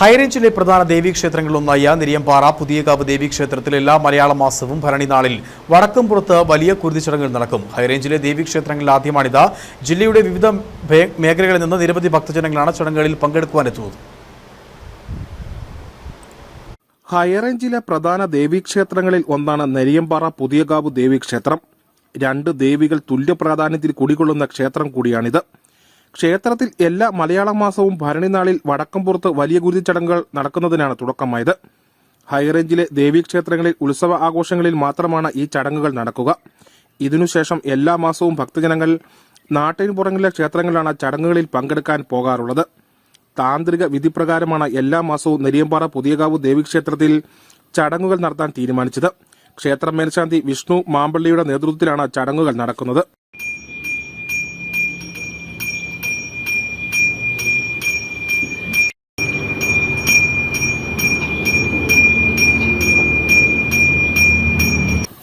ഹൈറേഞ്ചിലെ പ്രധാന ദേവീക്ഷേത്രങ്ങളിലൊന്നായ നിരിയമ്പാറ പുതിയകാവ് ദേവീക്ഷേത്രത്തിൽ എല്ലാ മലയാള മാസവും ഭരണി നാളിൽ വടക്കുംപുറത്ത് വലിയ കുരുതി ചടങ്ങുകൾ നടക്കും. ഹൈറേഞ്ചിലെ ദേവീക്ഷേത്രങ്ങളിൽ ആദ്യമാണിത്. ജില്ലയുടെ വിവിധ മേഖലകളിൽ നിന്ന് നിരവധി ഭക്തജനങ്ങളാണ് ചടങ്ങുകളിൽ പങ്കെടുക്കുവാനെത്തുന്നത്. ഹൈറേഞ്ചിലെ പ്രധാന ദേവീക്ഷേത്രങ്ങളിൽ ഒന്നാണ് നെരിയമ്പാറ പുതിയകാവ് ദേവീക്ഷേത്രം. രണ്ട് ദേവികൾ തുല്യ പ്രാധാന്യത്തിൽ കുടികൊള്ളുന്ന ക്ഷേത്രം കൂടിയാണിത്. ക്ഷേത്രത്തിൽ എല്ലാ മലയാള മാസവും ഭരണിനാളിൽ വടക്കംപുറത്ത് വലിയ ഗുരുതിച്ചടങ്ങുകൾ നടക്കുന്നതിനാണ് തുടക്കമായത്. ഹൈറേഞ്ചിലെ ദേവീക്ഷേത്രങ്ങളിൽ ഉത്സവ ആഘോഷങ്ങളിൽ മാത്രമാണ് ഈ ചടങ്ങുകൾ നടക്കുക. ഇതിനുശേഷം എല്ലാ മാസവും ഭക്തജനങ്ങൾ നാട്ടിന് പുറങ്ങിലെ ക്ഷേത്രങ്ങളിലാണ് ചടങ്ങുകളിൽ പങ്കെടുക്കാൻ പോകാറുള്ളത്. താന്ത്രിക വിധിപ്രകാരമാണ് എല്ലാ മാസവും നെരിയമ്പാറ പുതിയകാവ് ദേവീക്ഷേത്രത്തിൽ ചടങ്ങുകൾ നടത്താൻ തീരുമാനിച്ചത്. ക്ഷേത്ര മേൽശാന്തി വിഷ്ണു മാമ്പള്ളിയുടെ നേതൃത്വത്തിലാണ് ചടങ്ങുകൾ നടക്കുന്നത്.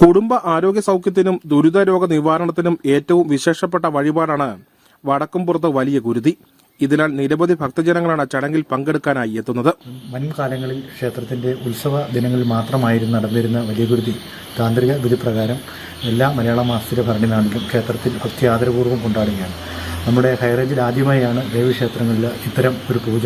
കുടുംബ ആരോഗ്യ സൗഖ്യത്തിനും ദുരിതരോഗ നിവാരണത്തിനും ഏറ്റവും വിശേഷപ്പെട്ട വഴിപാടാണ് വടക്കുംപുറത്ത് വലിയ ഗുരുതി. ഇതിനാൽ നിരവധി ഭക്തജനങ്ങളാണ് ചടങ്ങിൽ പങ്കെടുക്കാനായി എത്തുന്നത്. മുൻകാലങ്ങളിൽ ക്ഷേത്രത്തിന്റെ ഉത്സവ ദിനങ്ങളിൽ മാത്രമായിരുന്നു നടന്നിരുന്ന വലിയ ഗുരുതി. താന്ത്രിക വിധിപ്രകാരം എല്ലാ മലയാള മാസത്തിലെ ഭരണിനാളിലും ക്ഷേത്രത്തിൽ ഭക്തി ആദരപൂർവം കൊണ്ടാടുകയാണ്. നമ്മുടെ ഹൈറേഞ്ചിൽ ആദ്യമായാണ് ദേവീക്ഷേത്രങ്ങളിൽ ഇത്തരം ഒരു പൂജ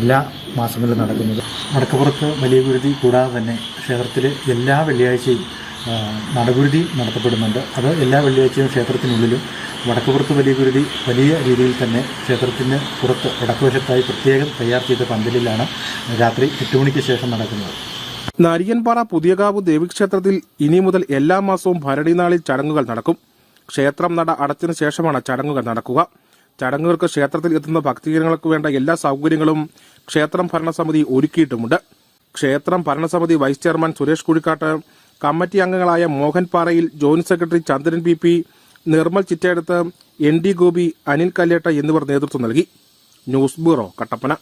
എല്ലാ മാസങ്ങളിലും നടക്കുന്നത്. വടക്കപ്പുറത്ത് വലിയ ഗുരുതി കൂടാതെ തന്നെ ക്ഷേത്രത്തിൽ എല്ലാ വെള്ളിയാഴ്ചയും ആ, നടഗുരുതി നടത്തപ്പെടുന്നുണ്ട്. അത് എല്ലാ വെള്ളിയാഴ്ചയും ക്ഷേത്രത്തിനുള്ളിലും വടക്കുപുറത്ത് വലിയ ഗുരുതി വലിയ രീതിയിൽ തന്നെ ക്ഷേത്രത്തിന് പുറത്ത് വടക്കുവശത്തായി പ്രത്യേകം തയ്യാർ ചെയ്ത പന്തലിലാണ് രാത്രി എട്ട് മണിക്ക് ശേഷം നടക്കുന്നത്. നരിയൻപാറ പുതിയകാവ് ദേവിക്ഷേത്രത്തിൽ ഇനി മുതൽ എല്ലാ മാസവും ഭരണിനാളിൽ ചടങ്ങുകൾ നടക്കും. ക്ഷേത്രം നട അടച്ചതിനു ശേഷമാണ് ചടങ്ങുകൾ നടക്കുക. ചടങ്ങുകൾക്ക് ക്ഷേത്രത്തിൽ എത്തുന്ന ഭക്തജനങ്ങൾക്ക് വേണ്ട എല്ലാ സൗകര്യങ്ങളും ക്ഷേത്രം ഭരണസമിതി ഒരുക്കിയിട്ടുമുണ്ട്. ക്ഷേത്രം ഭരണസമിതി vice chairman Suresh Kuzhikkattu committee അംഗങ്ങളായ Mohan Parayil joint secretary Chandran P P Nirmal Chittedathu N D Gopi Anil Kalletta എന്നിവർ നേതൃത്വം നൽകി. News bureau Kattappana.